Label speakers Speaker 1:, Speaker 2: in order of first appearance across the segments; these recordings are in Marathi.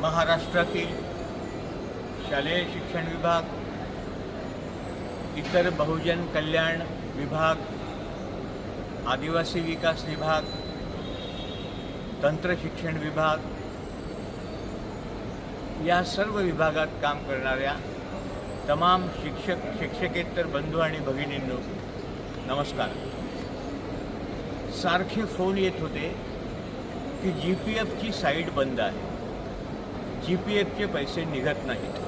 Speaker 1: महाराष्ट्रातील शालेय शिक्षण विभाग इतर बहुजन कल्याण विभाग आदिवासी विकास विभाग तंत्र शिक्षण विभाग या सर्व विभागात काम करणाऱ्या तमाम शिक्षक शिक्षकेतर बंधू आणि भगिनींनो नमस्कार. सारखे फोन येत होते की जी पी एफची साईट बंद आहे. जी पी एफचे पैसे निघत नाहीत.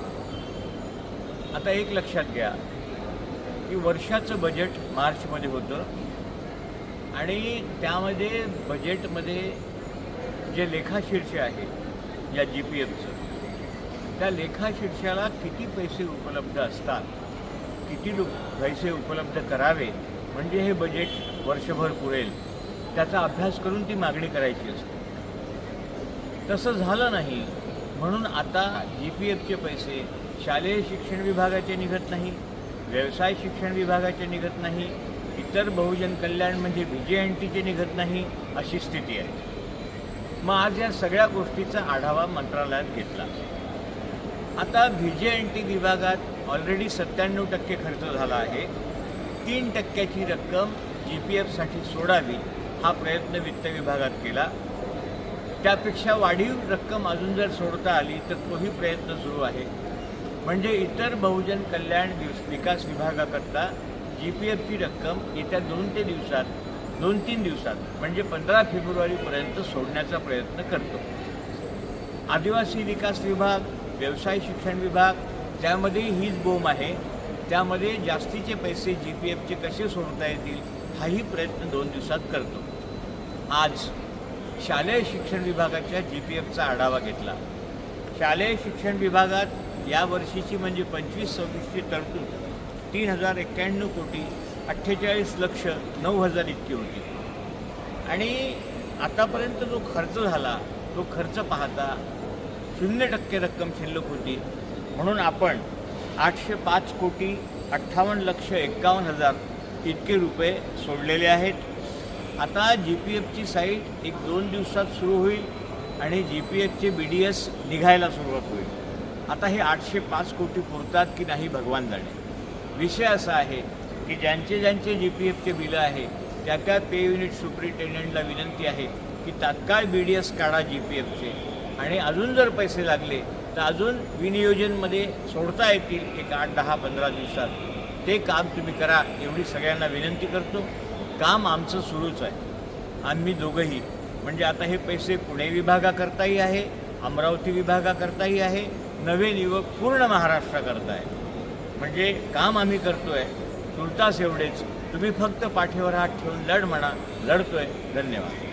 Speaker 1: आता एक लक्षात घ्या की वर्षाचं बजेट मार्चमध्ये होतं आणि त्यामध्ये बजेटमध्ये जे लेखाशीर्ष आहे या जी पी एफचं त्या लेखाशीर्षाला किती पैसे उपलब्ध असतात किती लोक पैसे उपलब्ध करावे म्हणजे हे बजेट वर्षभर पुरेल त्याचा अभ्यास करून ती मागणी करायची असते. तसं झालं नाही. म्हणून आता जी पी एफचे पैसे शालेय शिक्षण विभागाचे निघत नाही व्यवसाय शिक्षण विभागाचे निघत नाही इतर बहुजन कल्याण म्हणजे व्ही जे एन टीचे निघत नाही अशी स्थिती आहे. मग आज या सगळ्या गोष्टीचा आढावा मंत्रालयात घेतला. आता व्ही जे एन टी विभागात ऑलरेडी सत्त्याण्णव टक्के खर्च झाला आहे. तीन टक्क्याची रक्कम जी पी एफसाठी सोडावी हा प्रयत्न वित्त विभागात केला. त्यापेक्षा वाढीव रक्कम अजून जर सोडता आली तर तोही प्रयत्न सुरू आहे. म्हणजे इतर बहुजन कल्याण दिवस विकास विभागाकरता जी पी एफची रक्कम येत्या दोन ते दिवसात दोन तीन दिवसात म्हणजे पंधरा फेब्रुवारीपर्यंत सोडण्याचा प्रयत्न करतो. आदिवासी विकास विभाग व्यवसाय शिक्षण विभाग त्यामध्ये हीच बोम आहे. त्यामध्ये जास्तीचे पैसे जी पी एफचे कसे सोडता येतील हाही प्रयत्न दोन दिवसात करतो. आज शालेय शिक्षण विभागाच्या जी पी एफचा आढावा घेतला. शालेय शिक्षण विभागात या वर्षीची म्हणजे पंचवीस सव्वीसची तरतूद तीन हजार एक्क्याण्णव कोटी अठ्ठेचाळीस लक्ष नऊ हजार इतकी होती. आणि आतापर्यंत जो खर्च झाला तो खर्च पाहता शून्य टक्के रक्कम शिल्लक होती. म्हणून आपण आठशे पाच कोटी अठ्ठावन्न लक्ष एक्कावन्न हजार इतके रुपये सोडलेले आहेत. आता जी पी एफची साईट एक दोन दिवसात सुरू होईल आणि जी पी एफचे बी डी एस निघायला सुरुवात होईल. आता हे आठशे पाच कोटी पुरतात की नाही भगवान जाणे. विषय असा आहे की ज्यांचे ज्यांचे जी पी एफचे बिलं आहे त्या त्या पे युनिट सुप्रिटेंडंटला विनंती आहे की तात्काळ बी डी एस काढा जी पी एफचे आणि अजून जर पैसे लागले तर अजून विनियोजनमध्ये सोडता येतील एक आठ दहा पंधरा दिवसात. ते काम तुम्ही करा एवढी सगळ्यांना विनंती करतो. काम आमचं सुरूच आहे. आम्ही दोघंही. म्हणजे आता हे पैसे पुणे विभागाकरताही आहे अमरावती विभागाकरताही आहे नवे युवक पूर्ण महाराष्ट्राकरता आहे म्हणजे काम आम्ही करतो आहे तुर्तास एवढेच. तुम्ही फक्त पाठीवर हात ठेवून लढ म्हणा. लढतो आहे धन्यवाद.